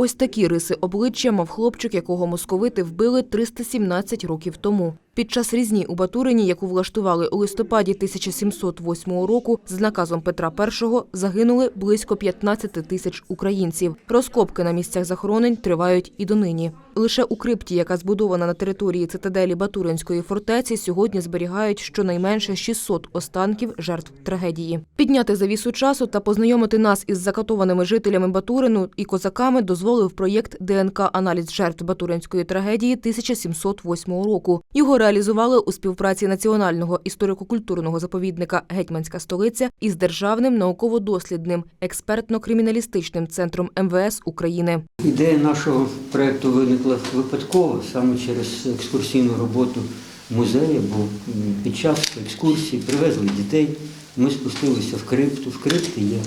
Ось такі риси обличчя мав хлопчик, якого московити вбили 317 років тому. Під час різні у Батурині, яку влаштували у листопаді 1708 року, з наказом Петра І загинули близько 15 тисяч українців. Розкопки на місцях захоронень тривають і донині. Лише у крипті, яка збудована на території цитаделі Батуринської фортеці, сьогодні зберігають щонайменше 600 останків жертв трагедії. Підняти завісу часу та познайомити нас із закатованими жителями Батурину і козаками дозволив проєкт ДНК-аналіз жертв Батуринської трагедії 1708 року. Його реалізували у співпраці Національного історико-культурного заповідника Гетьманська столиця із Державним науково-дослідним експертно-криміналістичним центром МВС України. Ідея нашого проєкту виникла випадково саме через екскурсійну роботу музею, бо під час екскурсії привезли дітей, ми спустилися в крипту. В крипті є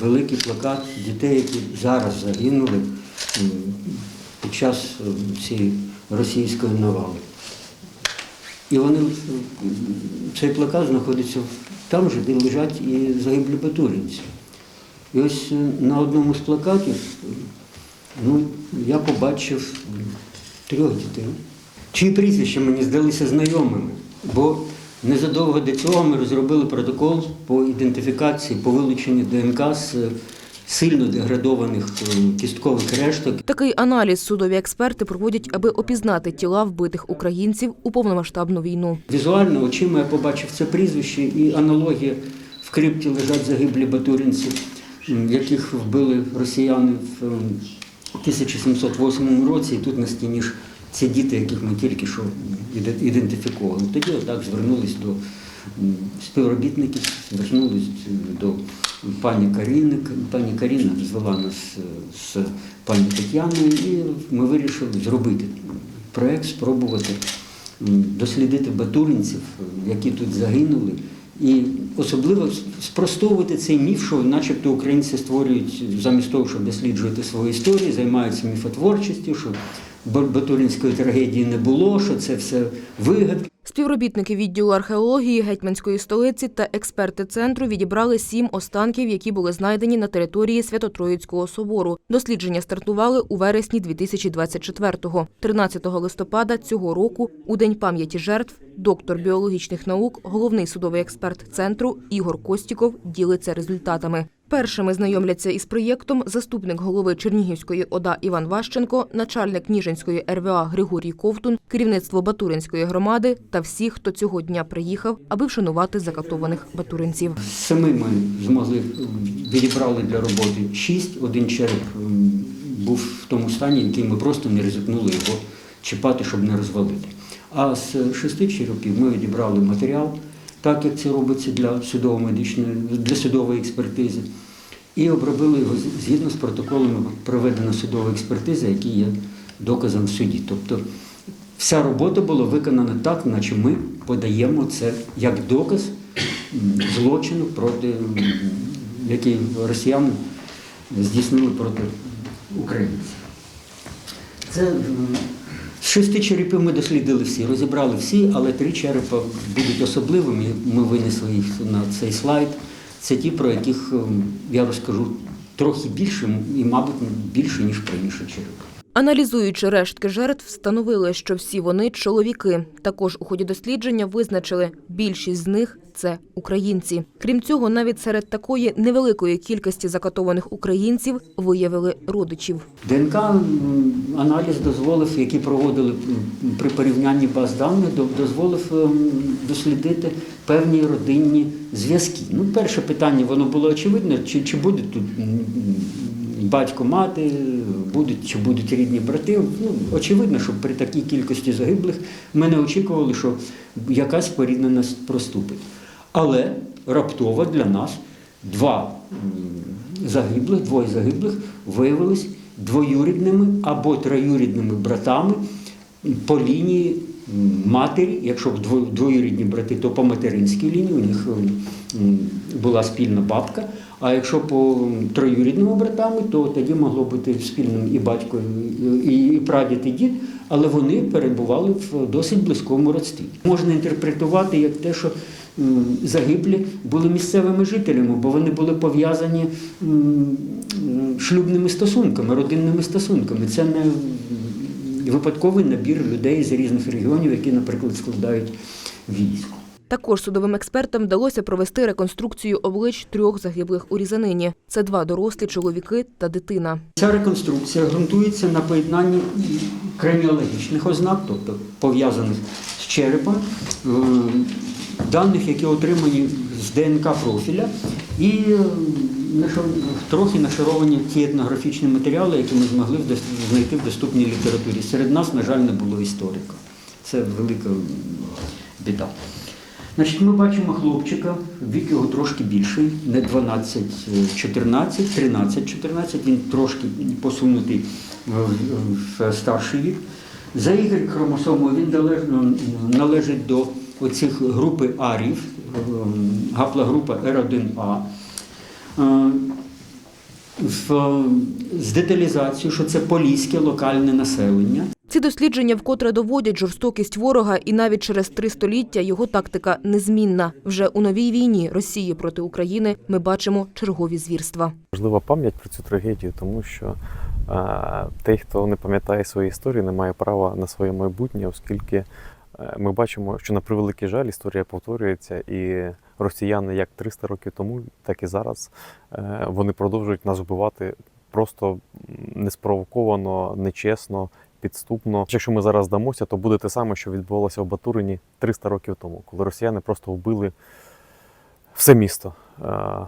великий плакат дітей, які зараз загинули під час цієї російської навали. І вони, цей плакат знаходиться там же, де лежать і загиблі батуринці. І ось е, на одному з плакатів ну, я побачив трьох дітей, чиї прізвища мені здалися знайомими, бо незадовго до цього ми розробили протокол по ідентифікації, по вилученню ДНК з е, сильно деградованих е, кісткових решток. Такий аналіз судові експерти проводять, аби опізнати тіла вбитих українців у повномасштабну війну. Візуально очима я побачив це прізвище і аналогія. В крипті лежать загиблі батуринці, яких вбили росіяни в ем, 1708 році. І тут на стіні ж ці діти, яких ми тільки що ідентифікували. Тоді отак звернулись до м, співробітників, звернулись до пані Каріни. Пані Каріна звела нас е, з пані Тетяною, і ми вирішили зробити проєкт, спробувати дослідити батуринців, які тут загинули, і особливо спростовувати цей міф, що начебто українці створюють замість того, щоб досліджувати свою історію, займаються міфотворчістю, що Ба- батуринської трагедії не було, що це все вигадки. Співробітники відділу археології гетьманської столиці та експерти центру відібрали сім останків, які були знайдені на території Свято-Троїцького собору. Дослідження стартували у вересні 2024-го. 13 листопада цього року, у день пам'яті жертв, доктор біологічних наук, головний судовий експерт центру Ігор Костіков ділиться результатами. Першими знайомляться із проєктом заступник голови Чернігівської ОДА Іван Ващенко, начальник Ніжинської РВА Григорій Ковтун, керівництво Батуринської громади та всі, хто цього дня приїхав, аби вшанувати закатованих батуринців. Семи ми змогли відібрали для роботи шість. Один череп був в тому стані, який ми просто не ризикнули його чіпати, щоб не розвалити. А з шести черепів ми відібрали матеріал, так як це робиться для судово-медичної, для судової експертизи, і обробили його згідно з протоколами проведена судова експертиза, який є доказом в суді. Тобто вся робота була виконана так, наче ми подаємо це як доказ злочину, проти який росіяни здійснили проти українців. Це шести черепів ми дослідили всі, розібрали всі, але три черепа будуть особливими. Ми винесли їх на цей слайд. Це ті, про яких м, я розкажу трохи більше і, мабуть, більше, ніж про інші черепи. Аналізуючи рештки жертв, встановили, що всі вони чоловіки. Також у ході дослідження визначили, більшість з них це українці. Крім цього, навіть серед такої невеликої кількості закатованих українців виявили родичів. ДНК аналіз дозволив, який проводили при порівнянні баз даних, до- дозволив ем, дослідити певні родинні зв'язки. Ну, перше питання, воно було очевидне, чи, чи буде тут батько, мати, будуть, чи будуть рідні брати. Ну, очевидно, що при такій кількості загиблих ми не очікували, що якась порідненість проступить. Але раптово для нас два загиблих, двоє загиблих виявились двоюрідними або троюрідними братами по лінії матері, якщо двоюрідні брати, то по материнській лінії у них була спільна бабка, А якщо по троюрідними братами, то тоді могло бути спільним і батько, і, прадід, і дід, але вони перебували в досить близькому родстві. Можна інтерпретувати як те, що загиблі були місцевими жителями, бо вони були пов'язані шлюбними стосунками, родинними стосунками. Це не випадковий набір людей з різних регіонів, які, наприклад, складають військо. Також судовим експертам вдалося провести реконструкцію облич трьох загиблих у різанині. Це два дорослі чоловіки та дитина. Ця реконструкція ґрунтується на поєднанні креміологічних ознак, тобто пов'язаних з черепом, е, даних, які отримані з ДНК профіля, і е, трохи нашаровані ті етнографічні матеріали, які ми змогли знайти в доступній літературі. Серед нас, на жаль, не було історика. Це велика біда. Значить, ми бачимо хлопчика, вік його трошки більший, не 12, 14, 13, 14, він трошки посунутий в, в старший вік. За Y хромосомою він належить до оцих групи арів, ем, гаплогрупа R1A. Е, з деталізацією, що це поліське локальне населення. Ці дослідження вкотре доводять жорстокість ворога, і навіть через три століття його тактика незмінна. Вже у новій війні Росії проти України ми бачимо чергові звірства. Важлива пам'ять про цю трагедію, тому що е, той, хто не пам'ятає свої історії, не має права на своє майбутнє, оскільки е, ми бачимо, що на превеликий жаль історія повторюється, і росіяни як 300 років тому, так і зараз е, вони продовжують нас вбивати просто неспровоковано, нечесно. Підступно, якщо ми зараз здамося, то буде те саме, що відбувалося в Батурині 300 років тому, коли росіяни просто вбили все місто. Е,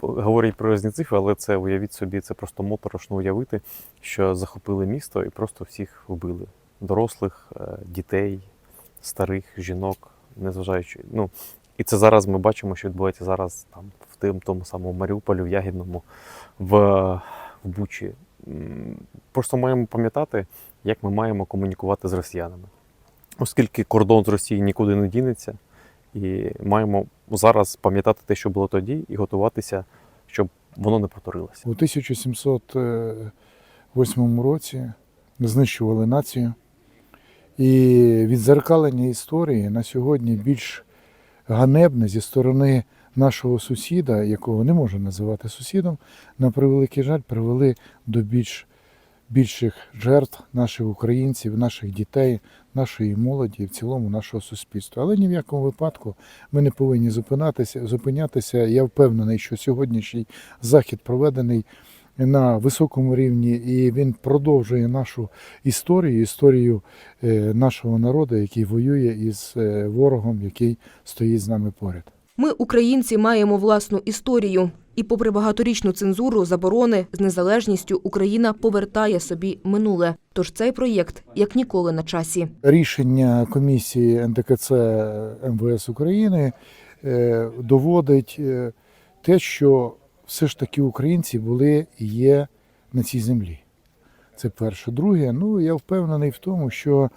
говорять про різні цифри, але це уявіть собі, це просто моторошно уявити, що захопили місто і просто всіх вбили. Дорослих, е, дітей, старих, жінок, незважаючи. Ну, і це зараз ми бачимо, що відбувається зараз там, в тим, тому самому Маріуполі, в Ягідному, в, в Бучі. Просто маємо пам'ятати, як ми маємо комунікувати з росіянами. Оскільки кордон з Росії нікуди не дінеться, і маємо зараз пам'ятати те, що було тоді, і готуватися, щоб воно не повторилося. У 1708 році знищували націю. І відзеркалення історії на сьогодні більш ганебне зі сторони нашого сусіда, якого не можна називати сусідом, на превеликий жаль, привели до більш більших жертв наших українців, наших дітей, нашої молоді, в цілому нашого суспільства. Але ні в якому випадку ми не повинні зупинатися, зупинятися. Я впевнений, що сьогоднішній захід проведений на високому рівні, і він продовжує нашу історію, історію е, нашого народу, який воює із е, ворогом, який стоїть з нами поряд. Ми, українці, маємо власну історію. І попри багаторічну цензуру, заборони з незалежністю Україна повертає собі минуле. Тож цей проєкт як ніколи на часі. Рішення комісії НДКЦ МВС України е, доводить е, те, що все ж таки українці були і є на цій землі. Це перше. Друге, ну я впевнений в тому, що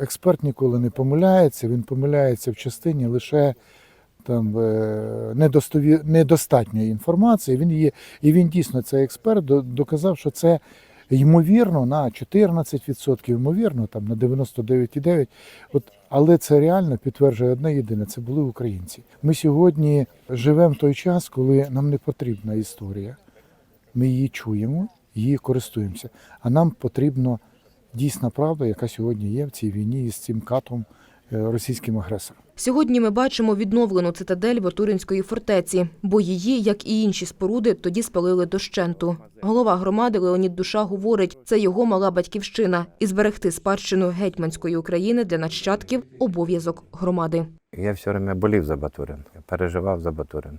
експерт ніколи не помиляється, він помиляється в частині лише там е, недостові... недостатньої інформації. Він є, і він дійсно цей експерт доказав, що це ймовірно на 14%, ймовірно, там на 99,9%. От, але це реально підтверджує одне єдине: це були українці. Ми сьогодні живемо в той час, коли нам не потрібна історія. Ми її чуємо, її користуємося. А нам потрібна дійсна правда, яка сьогодні є в цій війні із цим катом е, російським агресором. Сьогодні ми бачимо відновлену цитадель Батуринської фортеці, бо її, як і інші споруди, тоді спалили дощенту. Голова громади Леонід Душа говорить, це його мала батьківщина, і зберегти спадщину гетьманської України для нащадків – обов'язок громади. Я все время болів за Батурин, я переживав за Батурин.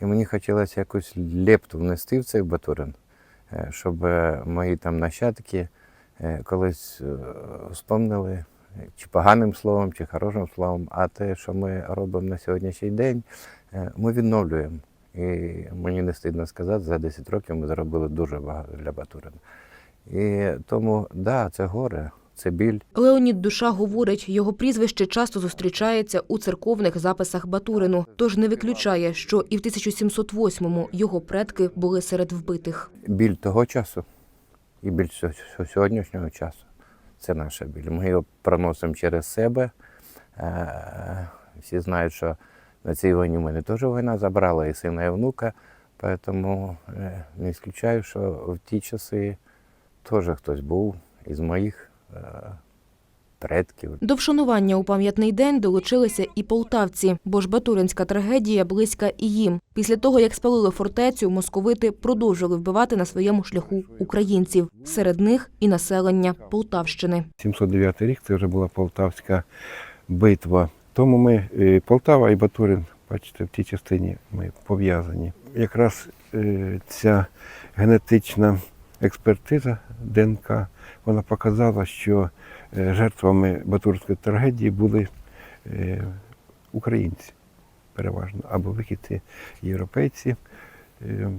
І мені хотілося якусь лепту внести в цей Батурин, е, щоб е, мої там нащадки колись е, вспомнили е, чи поганим словом, чи хорошим словом. А те, що ми робимо на сьогоднішній день, е, ми відновлюємо. І мені не стидно сказати, за 10 років ми зробили дуже багато для Батурина. І тому, да, це горе, це біль. Леонід Душа говорить, його прізвище часто зустрічається у церковних записах Батурину, тож не виключає, що і в 1708-му його предки були серед вбитих. біль того часу і біль сьо- сьо- сьогоднішнього часу. Це наша біль. Ми його проносимо через себе. Е, Всі знають, що на цій війні мене теж війна забрала і сина, і внука. Тому е, не ісключаю, що в ті часи теж хтось був із моїх е, предків. До вшанування у пам'ятний день долучилися і полтавці, бо ж батуринська трагедія близька і їм. Після того, як спалили фортецю, московити продовжили вбивати на своєму шляху українців. Серед них і населення Полтавщини. 709 рік це вже була Полтавська битва. Тому ми е, Полтава і Батурин, бачите, в тій частині ми пов'язані. Якраз е, ця генетична експертиза ДНК вона показала, що жертвами Батурської трагедії були е, українці переважно, або вихідці європейці. Е,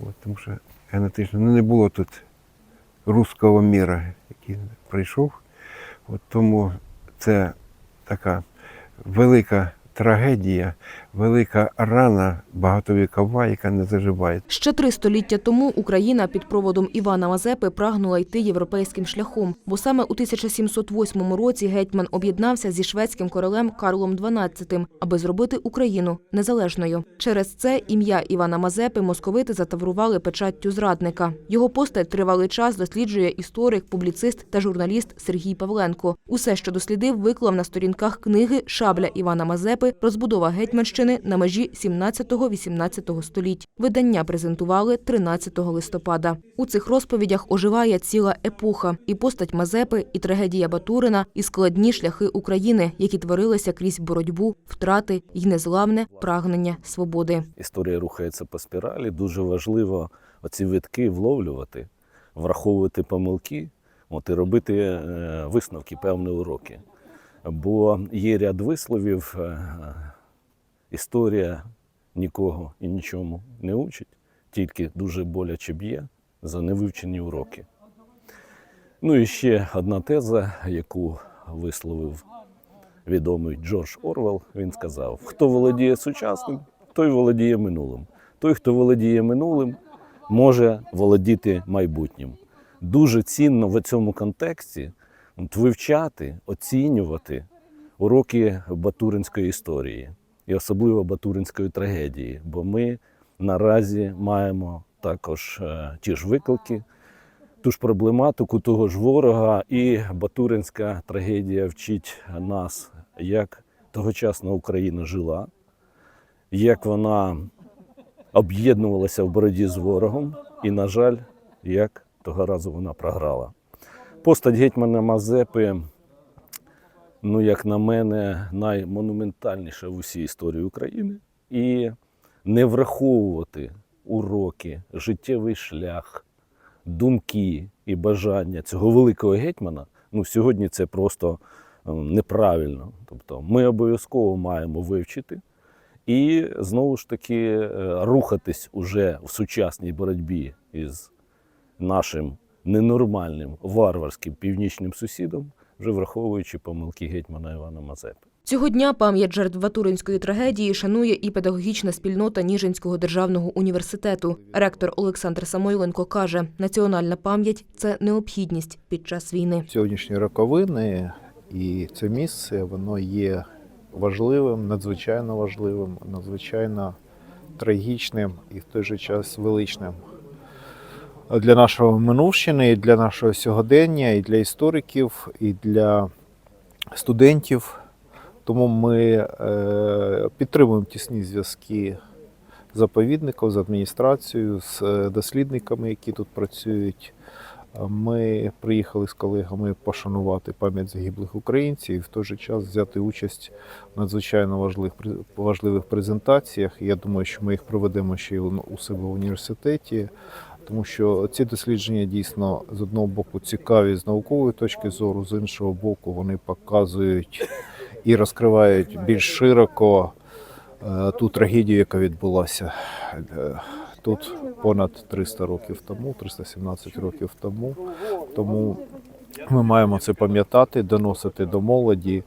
От, тому що генетично ну, не було тут руського міра, який прийшов. От тому це така велика трагедія, велика рана багатовікова, яка не заживає. Ще три століття тому Україна під проводом Івана Мазепи прагнула йти європейським шляхом, бо саме у 1708 році гетьман об'єднався зі шведським королем Карлом XII, аби зробити Україну незалежною. Через це ім'я Івана Мазепи московити затаврували печаттю зрадника. Його постать тривалий час досліджує історик, публіцист та журналіст Сергій Павленко. Усе, що дослідив, виклав на сторінках книги Шабля Івана Мазепи Розбудова гетьманщини на межі 17-18 століть. Видання презентували 13 листопада. У цих розповідях оживає ціла епоха, і постать Мазепи, і трагедія Батурина, і складні шляхи України, які творилися крізь боротьбу, втрати й незламне прагнення свободи. історія рухається по спіралі. Дуже важливо оці витки вловлювати, враховувати помилки, от, і робити е, висновки, певні уроки. Бо є ряд висловів, е, історія нікого і нічому не учить, тільки дуже боляче б'є за невивчені уроки. Ну і ще одна теза, яку висловив відомий Джордж Орвел, він сказав: хто володіє сучасним, той володіє минулим. Той, хто володіє минулим, може володіти майбутнім. Дуже цінно в цьому контексті вивчати, оцінювати уроки батуринської історії і особливо батуринської трагедії, бо ми наразі маємо також е, ті ж виклики, ту ж проблематику того ж ворога, і Батуринська трагедія вчить нас, як тогочасна Україна жила, як вона об'єднувалася в боротьбі з ворогом, і, на жаль, як того разу вона програла. Постать гетьмана Мазепи, ну, як на мене, наймонументальніша в усій історії України. І не враховувати уроки, життєвий шлях, думки і бажання цього великого гетьмана, ну сьогодні це просто е, неправильно. Тобто ми обов'язково маємо вивчити і знову ж таки е, рухатись уже в сучасній боротьбі із нашим ненормальним варварським північним сусідом, вже враховуючи помилки гетьмана Івана Мазепи. Цього дня пам'ять жертв Батуринської трагедії шанує і педагогічна спільнота Ніжинського державного університету. Ректор Олександр Самойленко каже, національна пам'ять це необхідність під час війни. Сьогоднішні роковини і це місце воно є важливим, надзвичайно важливим, надзвичайно трагічним і в той же час величним для нашого минувщини, і для нашого сьогодення, і для істориків, і для студентів. Тому ми е, підтримуємо тісні зв'язки заповідником, з адміністрацією, з е, дослідниками, які тут працюють. Ми приїхали з колегами пошанувати пам'ять загиблих українців і в той же час взяти участь в надзвичайно важливих, важливих презентаціях. Я думаю, що ми їх проведемо ще й у себе в університеті, тому що ці дослідження дійсно з одного боку цікаві з наукової точки зору, з іншого боку, вони показують і розкривають більш широко е, ту трагедію, яка відбулася е, тут понад 300 років тому, 317 років тому. Тому Ми маємо це пам'ятати, доносити до молоді.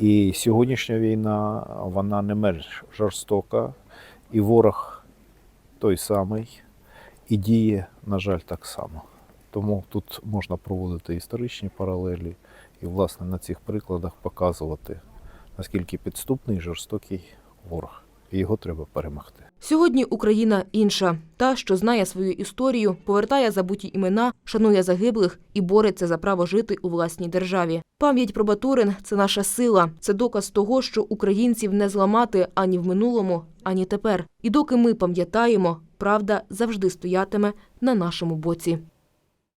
І сьогоднішня війна вона не менш жорстока, і ворог той самий, і діє, на жаль, так само. Тому тут можна проводити історичні паралелі і, власне, на цих прикладах показувати, наскільки підступний жорстокий ворог. І його треба перемогти. Сьогодні Україна інша, та, що знає свою історію, повертає забуті імена, шанує загиблих і бореться за право жити у власній державі. Пам'ять про Батурин це наша сила, це доказ того, що українців не зламати ані в минулому, ані тепер. І доки ми пам'ятаємо, правда завжди стоятиме на нашому боці.